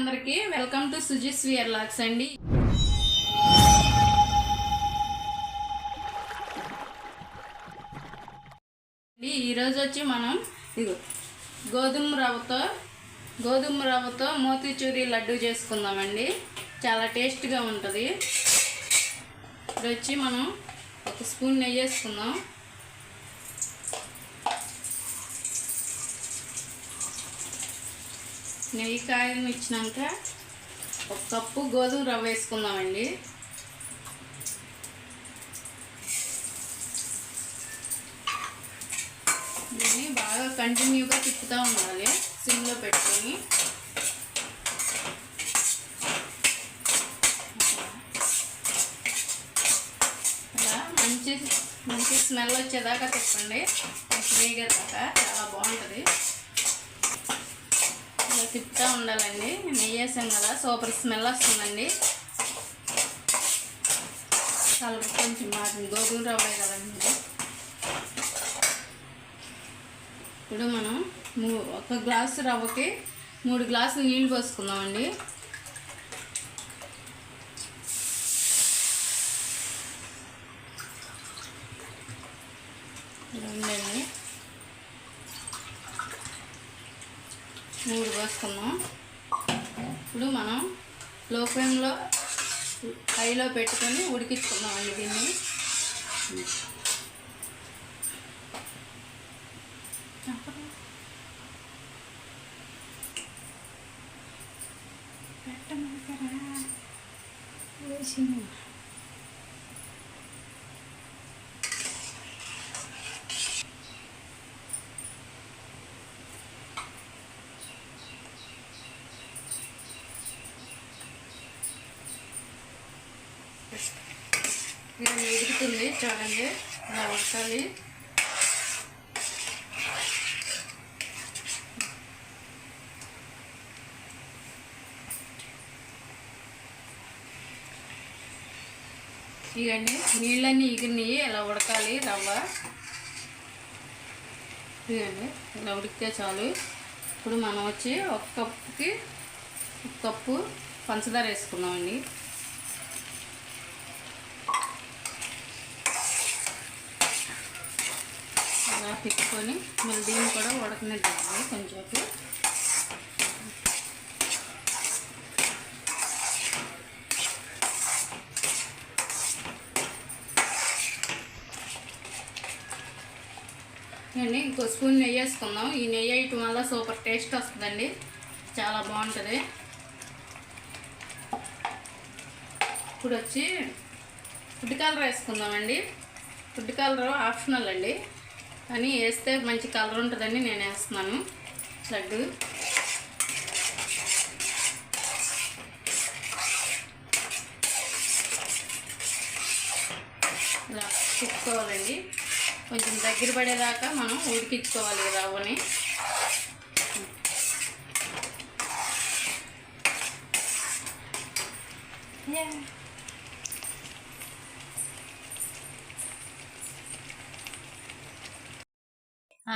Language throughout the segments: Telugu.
అందరికి వెల్కమ్ టు సుజిస్ వియర్ లాక్స్ అండి. ఈరోజు వచ్చి మనం ఇగో గోధుమ రవ్వతో గోధుమ రవ్వతో మోతీచూరి లడ్డు చేసుకుందామండి. చాలా టేస్ట్గా ఉంటుంది. ఇప్పుడు వచ్చి మనం ఒక స్పూన్ నెయ్యి వేసుకుందాం. నెయ్యి కాయలు ఇచ్చినాక ఒక కప్పు గోధుమ రవ్వ వేసుకుందామండి. దీన్ని బాగా కంటిన్యూగా తిప్పుతూ ఉండాలి సిమ్లో పెట్టుకొని. ఇలా మంచి మంచి స్మెల్ వచ్చేదాకా తిప్పండి వేగేదాకా చాలా బాగుంటుంది. ఇలా తిప్పుతూ ఉండాలండి. నెయ్యి వేసాం కదా సూపర్ స్మెల్ వస్తుందండి. చాలా కొంచెం మాది గోధుమ రవ్వే కదండి. ఇప్పుడు మనం మూ- ఒక గ్లాసు రవ్వకి మూడు గ్లాసులు నీళ్ళు పోసుకుందామండి. రెండండి మూడు పోసుకుందాం. ఇప్పుడు మనం లో ఫ్లేమ్లో హైలో పెట్టుకొని ఉడికించుకుందామండి దీన్ని. ఇలా ఉడుకుతుంది చూడండి. ఇలా ఉడకాలి ఇవన్నీ నీళ్ళన్నీ ఇగినాయి ఇలా ఉడకాలి రవ్వ. ఇదండి ఇలా ఉడికితే చాలు. ఇప్పుడు మనం వచ్చి ఒక కప్పుకి ఒక కప్పు పంచదార వేసుకున్నామండి. అలా తిప్పుకొని మళ్ళీ దీన్ని కూడా ఉడకనిద్దామండి కొంచెంసేపు. అండి ఇంకో స్పూన్ నెయ్యి వేసుకుందాం. ఈ నెయ్యి వేయటం వల్ల సూపర్ టేస్ట్ వస్తుందండి. చాలా బాగుంటుంది. ఇప్పుడు వచ్చి ఫుడ్ కలర్ వేసుకుందామండి. ఫుడ్ కలర్ ఆప్షనల్ అండి. కానీ వేస్తే మంచి కలర్ ఉంటుందని నేను వేస్తున్నాను. లడ్డు. ఇలా తిప్పుకోవాలండి కొంచెం దగ్గర పడేదాకా మనం ఉడికించుకోవాలి రవ్వని. రవ్వని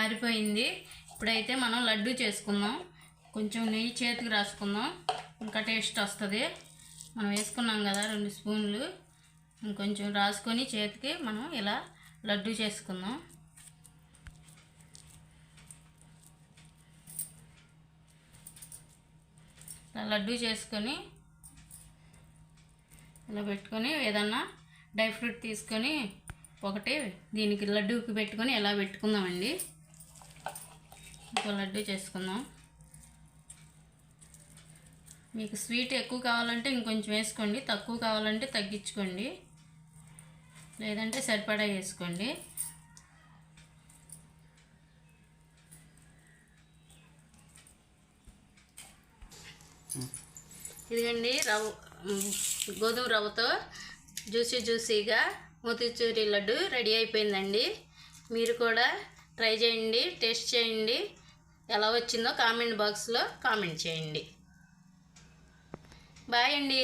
ఆరిపోయింది. ఇప్పుడైతే మనం లడ్డు చేసుకుందాం. కొంచెం నెయ్యి చేతికి రాసుకుందాం. ఇంకా టేస్ట్ వస్తుంది. మనం వేసుకున్నాం కదా రెండు స్పూన్లు. ఇంకొంచెం రాసుకొని చేతికి మనం ఇలా లడ్డు చేసుకుందాం. ఇలా లడ్డు చేసుకొని ఇలా పెట్టుకొని ఏదన్నా డ్రై ఫ్రూట్ తీసుకొని ఒకటి దీనికి లడ్డూకి పెట్టుకొని ఎలా పెట్టుకుందామండి. ఇంకో లడ్డు చేసుకుందాం. మీకు స్వీట్ ఎక్కువ కావాలంటే ఇంకొంచెం వేసుకోండి తక్కువ కావాలంటే తగ్గించుకోండి. లేదంటే సరిపడా వేసుకోండి. ఇదిగండి రవ్వ గోధుమ రవ్వతో జ్యూసీ జ్యూసీగా మోతీచూరి లడ్డు రెడీ అయిపోయిందండి. మీరు కూడా ట్రై చేయండి టేస్ట్ చేయండి. ఎలా వచ్చిందో కామెంట్ బాక్స్లో కామెంట్ చేయండి. బాయ్ అండి.